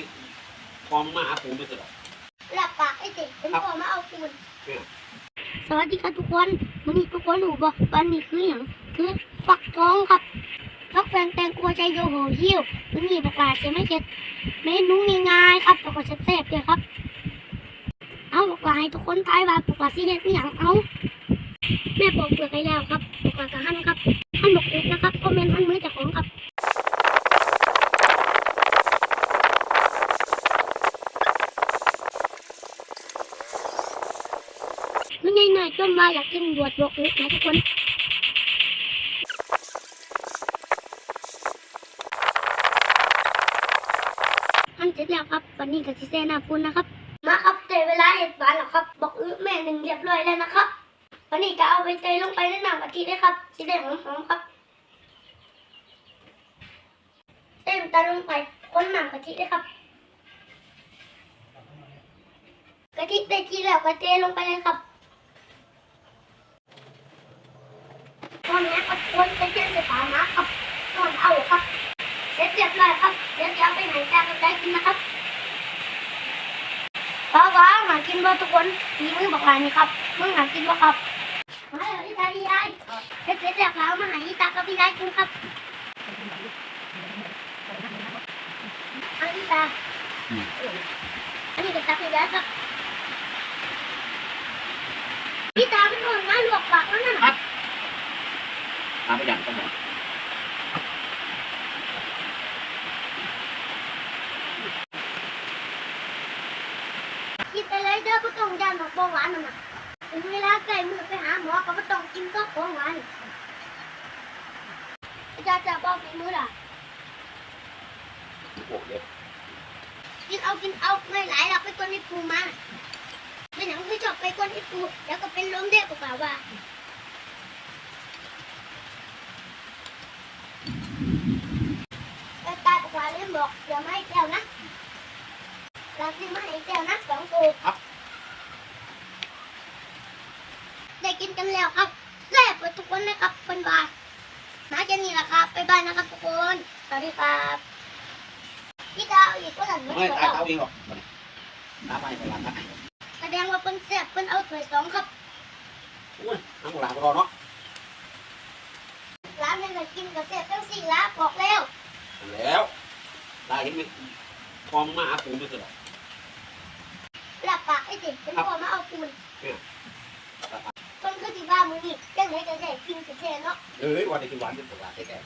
ไม่พร้อมมาหาผมไปตลอดหลับปากไอ้เด็กเป็นพ่อมาเอาปูนเนี่ยสวัสดีครับทุกคนวันนี้ทุกคนหนูบอกวันนี้คืออย่างคือฟักทองครับฟักแฟงแตงกวาใจโยโหหิ้ววันนี้บอกว่าจะไม่เก็ดเมนูง่ายๆครับแล้วก็แซ่บๆเลยครับ เอาบอกว่าให้ทุกคนทายว่าบอกว่าสิเฮ็ดอหย่างเอาแม่บอกเปลือกให้แล้วครับบอกว่ากะหั่นครับหั่นบอกเอกนะครับก็เมนหั่นมือเจ้าของครับ มันง่ายๆจนว่าอยากกินบวชบอกเลยนะทุกคนอันเสร็จแล้วครับ วันนี้ก็สิเซนาปุนนะครับ มาครับเตยเวลาเห็ดหวานแล้วครับ บอกอื้อแม่หนึ่งเรียบร้อยแล้วนะครับ วันนี้ก็เอาใบเตยลงไปในน้ำกะทิด้ครับสีแดงหอมๆครับเต้มตาลงไปคนน้ำกะทิด้ครับกะทิได้ที่แล้วก็เทลงไปเลยครับ อนนี้ก็ควรจะเย็นใส่ฝามาครับตอนเอาครับเสร็จเรียบร้อยครับเดี๋ยวจะเอาไปไหนแจ้งกันได้กินนะครับป้าว้าหากินบ่ทุกคนมีมือบอกลายนี่ครับมึงหากินบ่ครับมาเลยพี่ตาพี่ยายเสร็จเสร็จแล้วเอามาใหาอีตากับพี่ยายกินครับอันนี้ตาอันนี้ก็ตาพี่ยายครับพี่ตาเป็นคนมาลวกปากแล้วนั่นน่ะ ตามไปอย่างก็หมด กินไป เลยเด้อบ่ต้องยานบอกเบาหวานนั่นน่ะถึงเวลาใกล้มือไปหาหมอก็บ่ต้องกินก็ของหวานอาจารย์จะบอกฝีมือล่ะโอ้เดี๋ยวกินเอากินเอาไม่หลายหรอกไปกวนให้ปูมาเป็นหนังคือชอบไปกวนให้ปูแล้วก็เป็นลมเด็กเปล่าๆว่าแต่ตาบอกว่าเล่นบอกเดี๋ยวไม่ให้แก้วนะเราซื้อมาให้แก้วนะ สองตัวได้กินกันแล้วครับแซ่บไปทุกคนนะครับคนบาทมาแค่นี้แหละครับไปบ้านนะครับทุกคนสวัสดีครับพี่ดาวอีกคนหนึ่งไม่ตายเขาเองหรอกตามไปไปหลังนะแสดงว่าเป็นแซ่บเป็นเอาถ้วยสองครับโอ้ยน้ำหลางรอเนาะร้านนั้นน่ะกินกับแซ่บทั้งสี่ร้านบอกแล้วแล้วได้เห็นไหมพร้อมมาหาผมไปตลอดหลับ ปากไอ้เด็กเป็นพ่อมาเอาปูนเนี่ยคนคือสิว่ามือนี่จังไหนก็ได้กินกับแซ่เนาะ เอ้ยวันนี้คือหวานเป็นตลาดแท้